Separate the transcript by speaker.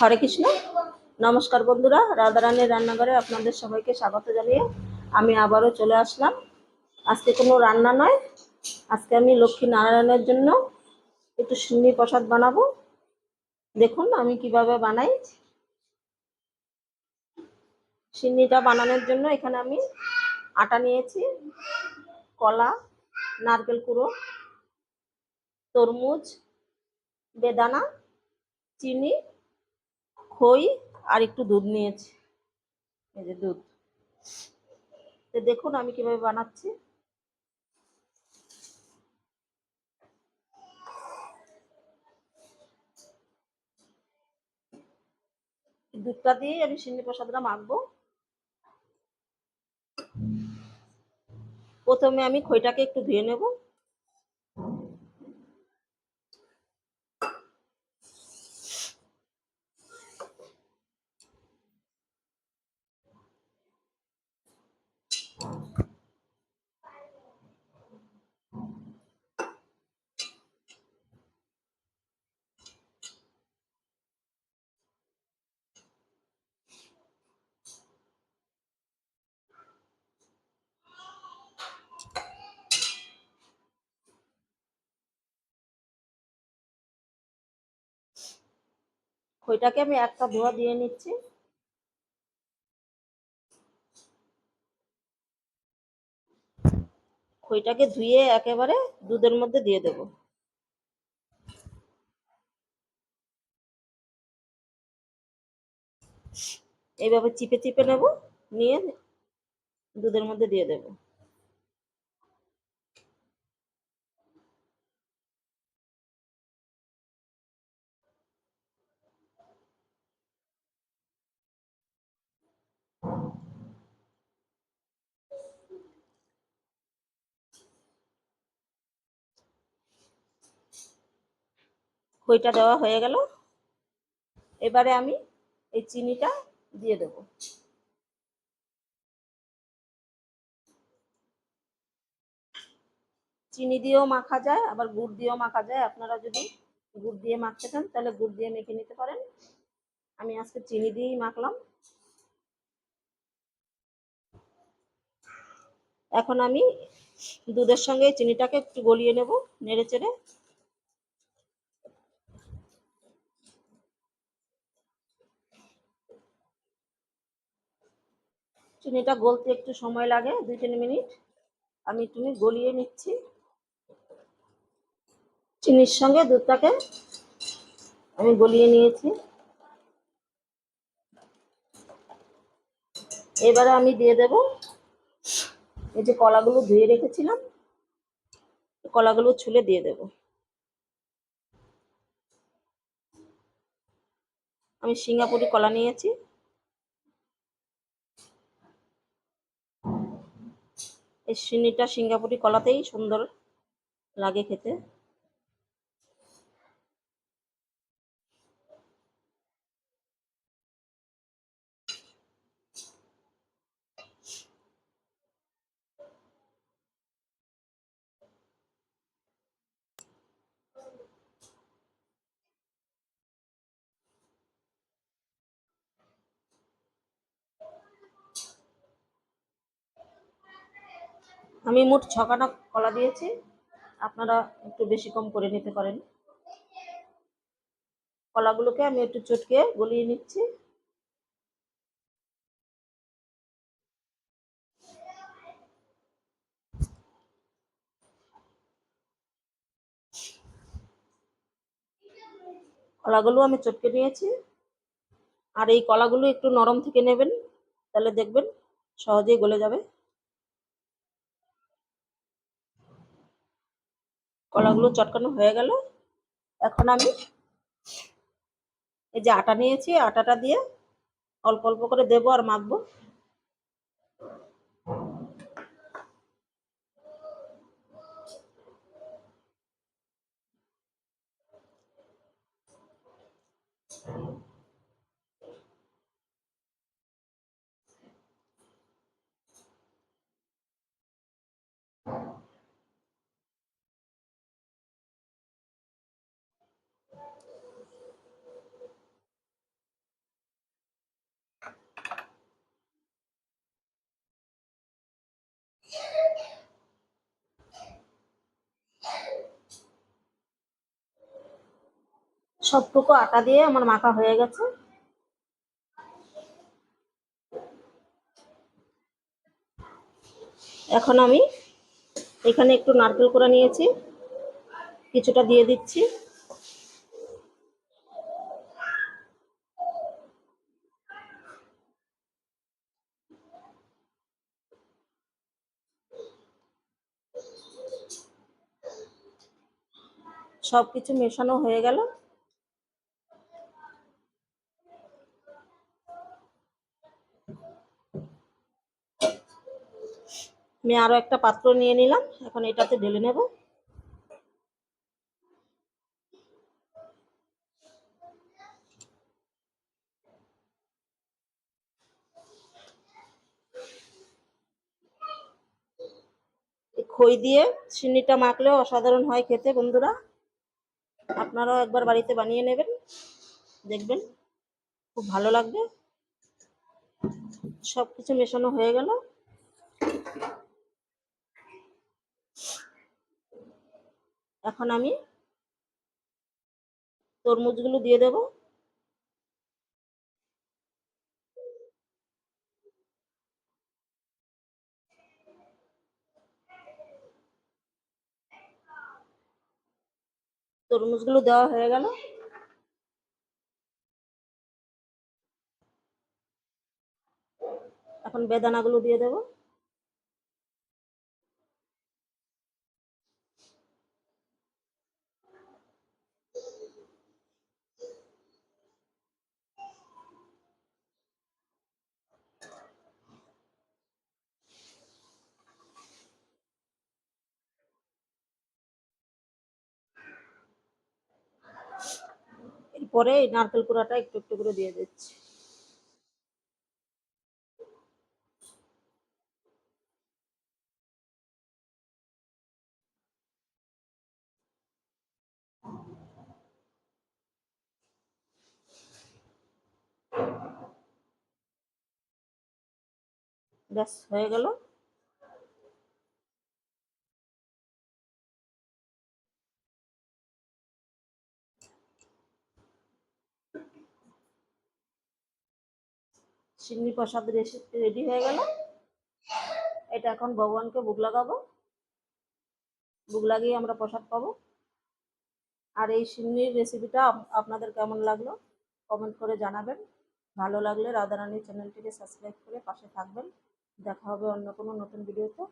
Speaker 1: হরে কৃষ্ণ। নমস্কার বন্ধুরা, রাধারানীর রান্নাঘরে আপনাদের সবাইকে স্বাগত জানিয়ে আমি আবারও চলে আসলাম। আজকে কোনো রান্না নয়, আজকে আমি লক্ষ্মী নারায়ণের জন্য একটু সিন্নি প্রসাদ বানাবো। দেখুন আমি কীভাবে বানাই। সিন্নিটা বানানোর জন্য এখানে আমি আটা নিয়েছি, কলা, নারকেল কুড়ো, তরমুজ, বেদানা, চিনি খই আর একটু দুধ নিয়েছি। এই যে দুধ। তো দেখুন আমি কীভাবে বানাচ্ছি। দুধটা দিয়ে আমি সিন্নি প্রসাদটা মাখবো। প্রথমে আমি খইটাকে একটু ধুয়ে নেব। খইটাকে আমি একটা ধোয়া দিয়ে নিচ্ছি। খইটাকে ধুয়ে একেবারে দুধের মধ্যে দিয়ে দেব। এইভাবে চিপে চিপে নেব, নিয়ে দুধের মধ্যে দিয়ে দেব। খইটা দেওয়া হয়ে গেল। এবারে আমি এই চিনিটা দিয়ে দেব। চিনি দিয়েও মাখা যায়, আবার গুড় দিয়েও মাখা যায়। আপনারা যদি গুড় দিয়ে মাখতে চান, তাহলে গুড় দিয়ে মেখে নিতে পারেন। আমি আজকে চিনি দিয়েই মাখলাম। এখন আমি দুধের সঙ্গে চিনিটাকে একটু গলিয়ে নেব, নেড়ে চেড়ে। চিনিটা গলতে একটু সময় লাগে দুই তিন মিনিট। আমি একটু গলিয়ে নিচ্ছি। চিনির সঙ্গে দুধটাকে আমি গলিয়ে নিয়েছি। এবারে আমি দিয়ে দেব এই যে কলাগুলো ধুয়ে রেখেছিলাম, কলাগুলো ছুলে দিয়ে দেব। আমি সিঙ্গাপুরি কলা নিয়েছি। এই সিনিটা সিঙ্গাপুরি কলাতেই সুন্দর লাগে খেতে। আমি মোট ছখানা কলা দিয়েছি। আপনারা একটু বেশি কম করে নিতে পারেন। কলাগুলোকে আমি একটু চটকে গলিয়ে নিচ্ছি। কলাগুলো আমি চটকে নিয়েছি। আর এই কলাগুলো একটু নরম থেকে নেবেন, তাহলে দেখবেন সহজেই গলে যাবে। কলাগুলো চটকানো হয়ে গেল। এখন আমি এই যে আটা নিয়েছি আটাটা দিয়ে অল্প অল্প করে দেবো আর মাখবো। সবটুকু আটা দিয়ে আমার মাখা হয়ে গেছে। এখন আমি এখানে একটু নারকেল করে নিয়েছি, কিছুটা দিয়ে দিচ্ছি। সব কিছু মেশানো হয়ে গেল। আমি আরও একটা পাত্র নিয়ে নিলাম। এখন এটাতে ঢেলে নেব। খই দিয়ে চিনিটা মাখলেও অসাধারণ হয় খেতে বন্ধুরা। আপনারাও একবার বাড়িতে বানিয়ে নেবেন। দেখবেন, খুব ভালো লাগবে। সব কিছু মেশানো হয়ে গেল। এখন আমি তরমুজগুলো দিয়ে দেব। তরমুজগুলো দেওয়া হয়ে গেল। এখন বেদানাগুলো দিয়ে দেব। এরপরে এই নারকেল কুড়াটা একটু একটু করে দিয়ে দিচ্ছি। ব্যাস হয়ে গেল। সিন্নি প্রসাদ রেসিপি রেডি হয়ে গেল। এটা এখন ভগবানকে বুক লাগাবো। বুক লাগিয়ে আমরা প্রসাদ পাবো। আর এই সিন্নির রেসিপিটা আপ- আপনাদের কেমন লাগল কমেন্ট করে জানাবেন। ভালো লাগলে রাধারানীর চ্যানেলটিকে সাবস্ক্রাইব করে পাশে থাকবেন। দেখা হবে অন্য কোনো নতুন ভিডিওতে